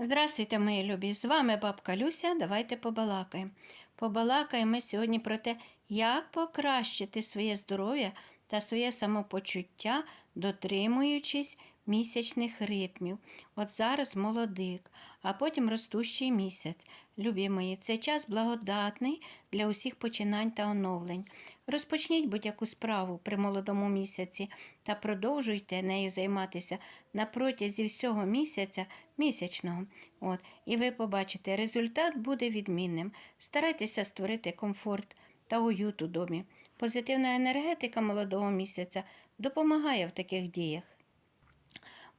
Здравствуйте, мої любі! З вами бабка Люся. Давайте побалакаємо. Побалакаємо ми сьогодні про те, як покращити своє здоров'я та своє самопочуття, дотримуючись місячних ритмів. От зараз молодик, а потім ростущий місяць. Любі мої, це час благодатний для усіх починань та оновлень. Розпочніть будь-яку справу при молодому місяці та продовжуйте нею займатися на протязі всього місяця місячного. От, і ви побачите, результат буде відмінним. Старайтеся створити комфорт та уют у домі. Позитивна енергетика молодого місяця допомагає в таких діях.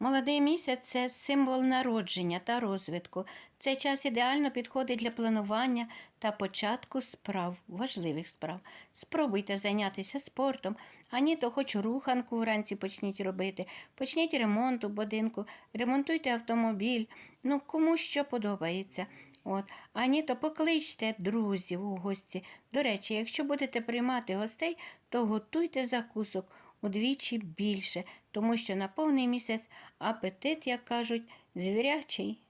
Молодий місяць це символ народження та розвитку. Цей час ідеально підходить для планування та початку справ, важливих справ. Спробуйте зайнятися спортом, а ні, то хоч руханку вранці почніть робити, почніть ремонт у будинку, ремонтуйте автомобіль, ну кому що подобається. От. А ні, то покличте друзів у гості. До речі, якщо будете приймати гостей, то готуйте закусок удвічі більше, тому що на повний місяць апетит, як кажуть, звірячий.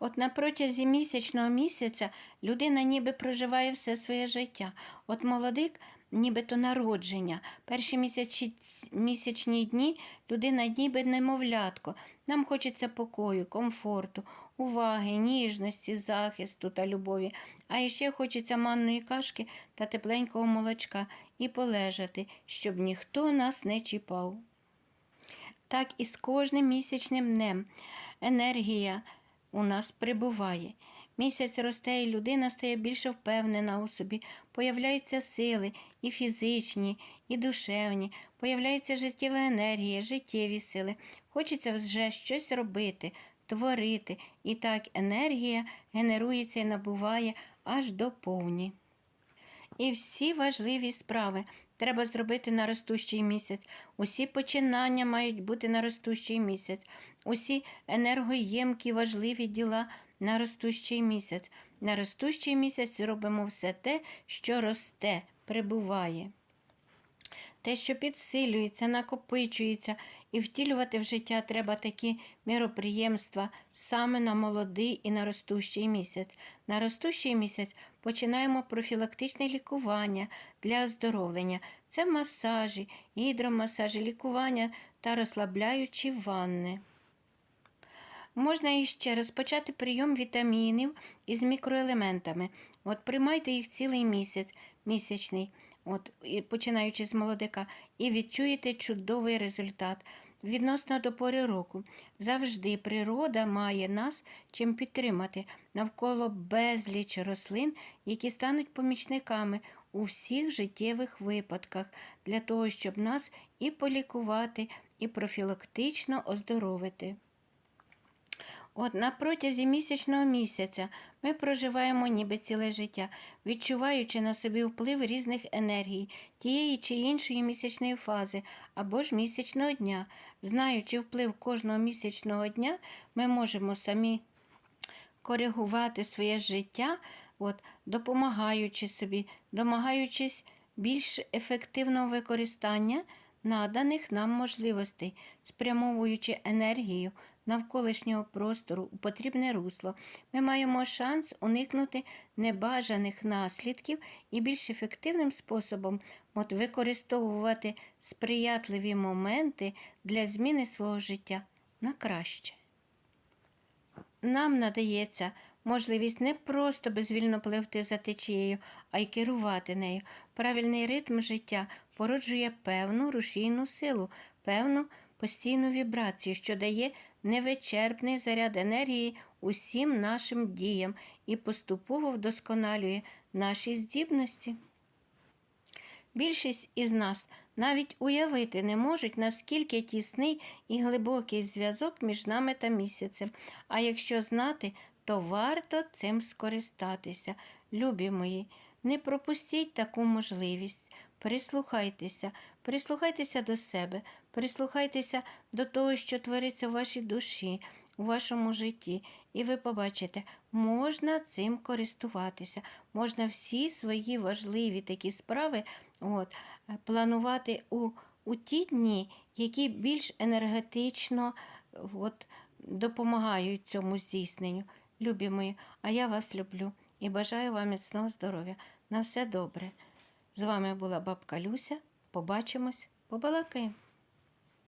От на протязі місячного місяця людина ніби проживає все своє життя. От молодик, нібито народження. Перші місячі, місячні дні людина ніби немовлятко. Нам хочеться покою, комфорту, уваги, ніжності, захисту та любові. А ще хочеться манної кашки та тепленького молочка і полежати, щоб ніхто нас не чіпав. Так і з кожним місячним днем енергія у нас прибуває. Місяць росте, і людина стає більше впевнена у собі, появляються сили і фізичні, і душевні, появляється життєва енергія, життєві сили. Хочеться вже щось робити, творити, і так енергія генерується і набуває аж до повні. І всі важливі справи треба зробити на ростущий місяць. Усі починання мають бути на ростущий місяць. Усі енергоємкі важливі діла на ростущий місяць. На ростущий місяць робимо все те, що росте, прибуває. Те, що підсилюється, накопичується, і втілювати в життя треба такі міроприємства саме на молодий і на ростущий місяць. На ростущий місяць починаємо профілактичне лікування для оздоровлення. Це масажі, гідромасажі, лікування та розслабляючі ванни. Можна іще розпочати прийом вітамінів із мікроелементами. От приймайте їх цілий місяць, місячний, от, починаючи з молодика, і відчуєте чудовий результат. Відносно до пори року. Завжди природа має нас чим підтримати навколо безліч рослин, які стануть помічниками у всіх життєвих випадках, для того, щоб нас і полікувати, і профілактично оздоровити. От на протязі місячного місяця ми проживаємо ніби ціле життя, відчуваючи на собі вплив різних енергій, тієї чи іншої місячної фази або ж місячного дня. Знаючи вплив кожного місячного дня, ми можемо самі коригувати своє життя, от, допомагаючи собі, домагаючись більш ефективного використання наданих нам можливостей, спрямовуючи енергію навколишнього простору у потрібне русло, ми маємо шанс уникнути небажаних наслідків і більш ефективним способом от використовувати сприятливі моменти для зміни свого життя на краще. Нам надається можливість не просто безвільно пливти за течією, а й керувати нею. Правильний ритм життя породжує певну рушійну силу, певну постійну вібрацію, що дає невичерпний заряд енергії усім нашим діям і поступово вдосконалює наші здібності. Більшість із нас навіть уявити не можуть, наскільки тісний і глибокий зв'язок між нами та місяцем. А якщо знати, то варто цим скористатися. Любі мої, не пропустіть таку можливість. Прислухайтеся, прислухайтеся до себе, прислухайтеся до того, що твориться в вашій душі, у вашому житті, і ви побачите, можна цим користуватися, можна всі свої важливі такі справи от, планувати у, у ті дні, які більш енергетично от, допомагають цьому здійсненню. Любі мої, а я вас люблю і бажаю вам міцного здоров'я. На все добре. З вами була бабка Люся. Побачимось, побалакаємо.